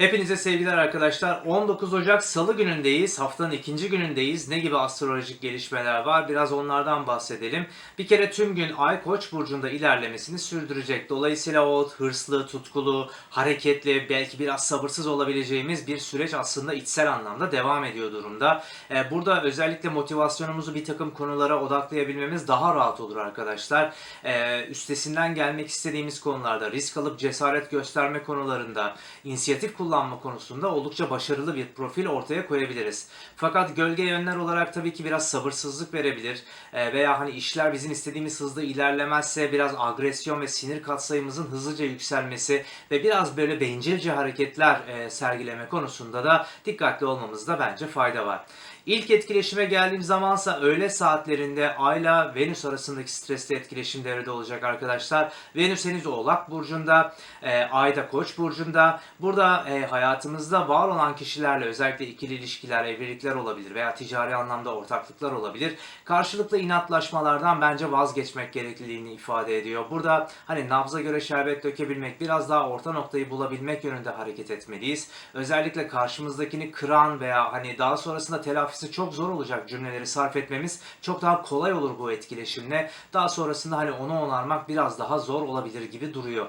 Hepinize sevgiler arkadaşlar. 19 Ocak Salı günündeyiz. Haftanın ikinci günündeyiz. Ne gibi astrolojik gelişmeler var? Biraz onlardan bahsedelim. Bir kere tüm gün Ay Koç burcunda ilerlemesini sürdürecek. Dolayısıyla o hırslı, tutkulu, hareketli, belki biraz sabırsız olabileceğimiz bir süreç aslında içsel anlamda devam ediyor durumda. Ee, Burada özellikle motivasyonumuzu bir takım konulara odaklayabilmemiz daha rahat olur arkadaşlar. Ee, Üstesinden gelmek istediğimiz konularda, risk alıp cesaret gösterme konularında, inisiyatif kullanma konusunda oldukça başarılı bir profil ortaya koyabiliriz. Fakat gölge yönler olarak tabii ki biraz sabırsızlık verebilir Ee, veya hani işler bizim istediğimiz hızda ilerlemezse biraz agresyon ve sinir katsayımızın hızlıca yükselmesi ve biraz böyle bencilce hareketler e, sergileme konusunda da dikkatli olmamızda bence fayda var. İlk etkileşime geldiğim zamansa öğle saatlerinde Ayla Venüs arasındaki stresli etkileşim devrede olacak arkadaşlar. Venüs henüz Oğlak Burcu'nda, e, Ayda Koç Burcu'nda. Burada e, hayatımızda var olan kişilerle özellikle ikili ilişkiler, evlilikler olabilir veya ticari anlamda ortaklıklar olabilir. Karşılıklı inatlaşmalardan bence vazgeçmek gerekliliğini ifade ediyor. Burada hani nabza göre şerbet dökebilmek, biraz daha orta noktayı bulabilmek yönünde hareket etmeliyiz. Özellikle karşımızdakini kıran veya hani daha sonrasında telafisi çok zor olacak cümleleri sarf etmemiz çok daha kolay olur bu etkileşimle. Daha sonrasında hani onu onarmak biraz daha zor olabilir gibi duruyor.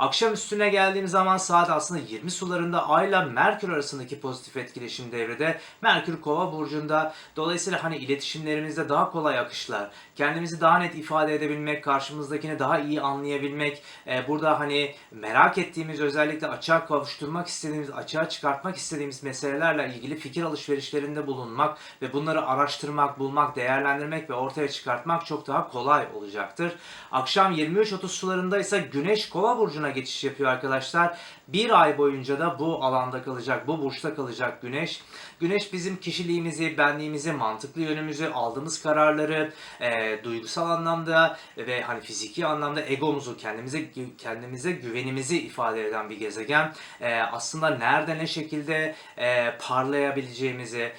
Akşam üstüne geldiğim zaman saat aslında 20 sularında Ay ile Merkür arasındaki pozitif etkileşim devrede. Merkür Kova burcunda. Dolayısıyla hani iletişimlerimizde daha kolay akışlar, kendimizi daha net ifade edebilmek, karşımızdakini daha iyi anlayabilmek, e, burada hani merak ettiğimiz özellikle açığa kavuşturmak istediğimiz, açığa çıkartmak istediğimiz meselelerle ilgili fikir alışverişlerinde bulunmak ve bunları araştırmak, bulmak, değerlendirmek ve ortaya çıkartmak çok daha kolay olacaktır. Akşam 23.30 sularında ise Güneş Kova burcuna geçiş yapıyor arkadaşlar. Bir ay boyunca da bu alanda kalacak, bu burçta kalacak Güneş. Güneş bizim kişiliğimizi, benliğimizi, mantıklı yönümüzü, aldığımız kararları, e, duygusal anlamda ve hani fiziki anlamda egomuzu, kendimize kendimize güvenimizi ifade eden bir gezegen. E, aslında nerede ne şekilde e, parlayabileceğimizi,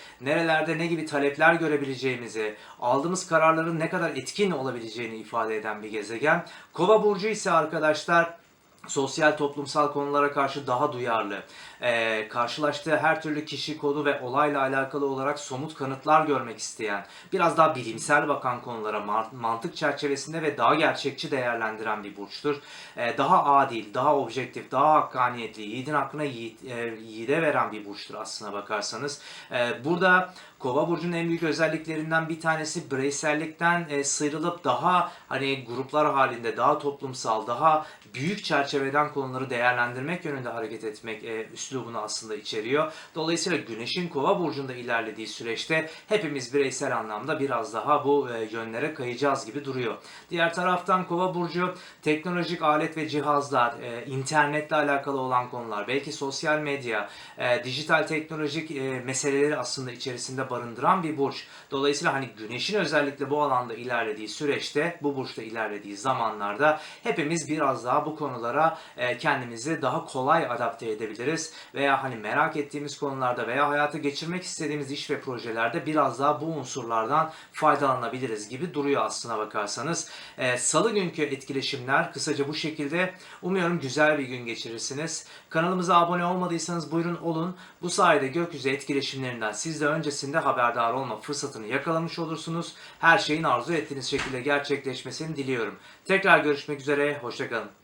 nerelerde ne gibi talepler görebileceğimizi, aldığımız kararların ne kadar etkin olabileceğini ifade eden bir gezegen. Kova burcu ise arkadaşlar sosyal toplumsal konulara karşı daha duyarlı, Ee, karşılaştığı her türlü kişi kodu ve olayla alakalı olarak somut kanıtlar görmek isteyen, biraz daha bilimsel bakan konulara ma- mantık çerçevesinde ve daha gerçekçi değerlendiren bir burçtur. Ee, daha adil, daha objektif, daha hakkaniyetli, yiğidin hakkına yiğit, e, yiğide veren bir burçtur aslına bakarsanız. Ee, burada Kova burcunun en büyük özelliklerinden bir tanesi bireysellikten e, sıyrılıp daha hani gruplar halinde, daha toplumsal, daha büyük çerçeveden konuları değerlendirmek yönünde hareket etmek e, üslubunu aslında içeriyor. Dolayısıyla Güneş'in Kova burcunda ilerlediği süreçte hepimiz bireysel anlamda biraz daha bu e, yönlere kayacağız gibi duruyor. Diğer taraftan Kova burcu teknolojik alet ve cihazlar, e, internetle alakalı olan konular, belki sosyal medya, e, dijital teknolojik e, meseleleri aslında içerisinde barındıran bir burç. Dolayısıyla hani Güneş'in özellikle bu alanda ilerlediği süreçte, bu burçta ilerlediği zamanlarda hepimiz biraz daha bu konulara e, kendimizi daha kolay adapte edebiliriz veya hani merak ettiğimiz konularda veya hayata geçirmek istediğimiz iş ve projelerde biraz daha bu unsurlardan faydalanabiliriz gibi duruyor aslına bakarsanız. E, Salı günkü etkileşimler kısaca bu şekilde. Umuyorum güzel bir gün geçirirsiniz. Kanalımıza abone olmadıysanız buyurun olun. Bu sayede gökyüzü etkileşimlerinden siz de öncesinde haberdar olma fırsatını yakalamış olursunuz. Her şeyin arzu ettiğiniz şekilde gerçekleşmesini diliyorum. Tekrar görüşmek üzere, hoşçakalın.